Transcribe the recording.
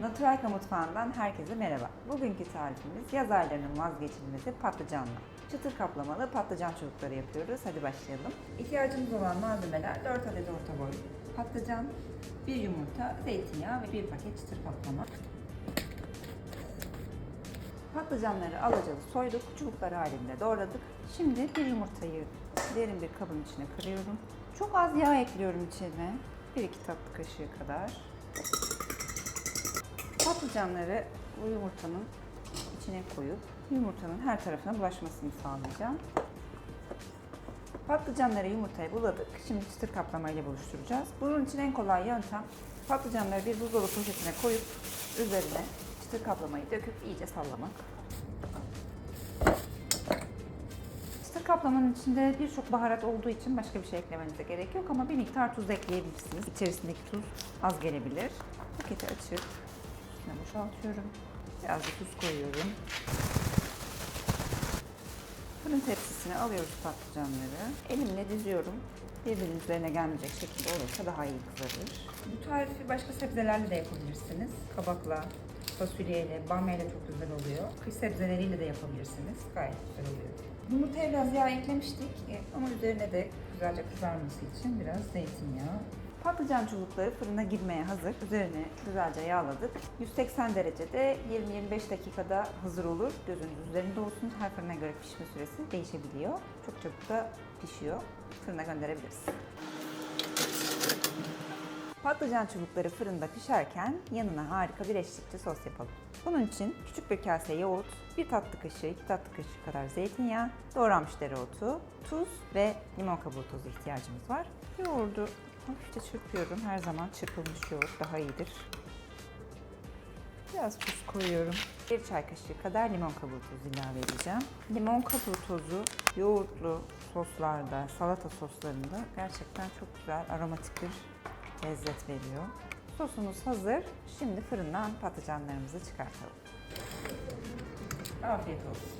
Naturalka Mutfağı'ndan herkese merhaba. Bugünkü tarifimiz yaz aylarının vazgeçilmezi patlıcanla. Çıtır kaplamalı patlıcan çubukları yapıyoruz. Hadi başlayalım. İhtiyacımız olan malzemeler 4 adet orta boy patlıcan, 1 yumurta, zeytinyağı ve 1 paket çıtır kaplama. Patlıcanları alacalı soyduk, çubuklar halinde doğradık. Şimdi bir yumurtayı derin bir kabın içine kırıyorum. Çok az yağ ekliyorum içine. 1-2 tatlı kaşığı kadar. Patlıcanları bu yumurtanın içine koyup yumurtanın her tarafına bulaşmasını sağlayacağım. Patlıcanları yumurtaya buladık. Şimdi çıtır kaplamayla buluşturacağız. Bunun için en kolay yöntem patlıcanları bir buzdolabı poşetine koyup üzerine çıtır kaplamayı döküp iyice sallamak. Çıtır kaplamanın içinde birçok baharat olduğu için başka bir şey eklemenize gerek yok ama bir miktar tuz ekleyebilirsiniz. İçerisindeki tuz az gelebilir. Paketi açıp üstüne boşaltıyorum. Biraz da tuz koyuyorum. Fırın tepsisine alıyoruz patlıcanları. Elimle diziyorum. Birbirinin üzerine gelmeyecek şekilde olursa daha iyi kızarır. Bu tarifi başka sebzelerle de yapabilirsiniz. Kabakla, fasulyeyle, bamyayla çok güzel oluyor. Kış sebzeleriyle de yapabilirsiniz. Gayet güzel oluyor. Yumurtaya biraz yağ eklemiştik e, ama üzerine de güzelce kızarması için biraz zeytinyağı. Patlıcan çubukları fırına girmeye hazır. Üzerine güzelce yağladık. 180 derecede 20-25 dakikada hazır olur. Gözünüz üzerinde olsun. Her fırına göre pişme süresi değişebiliyor. Çok çabuk da pişiyor. Fırına gönderebiliriz. Patlıcan çubukları fırında pişerken yanına harika bir eşlikçi sos yapalım. Bunun için küçük bir kase yoğurt, bir tatlı kaşığı, iki tatlı kaşığı kadar zeytinyağı, doğranmış dereotu, tuz ve limon kabuğu tozu ihtiyacımız var. Yoğurdu hafifçe çırpıyorum. Her zaman çırpılmış yoğurt daha iyidir. Biraz tuz koyuyorum. Bir çay kaşığı kadar limon kabuğu tozu ilave edeceğim. Limon kabuğu tozu yoğurtlu soslarda, salata soslarında gerçekten çok güzel aromatik bir lezzet veriyor. Sosumuz hazır. Şimdi fırından patlıcanlarımızı çıkartalım. Afiyet olsun.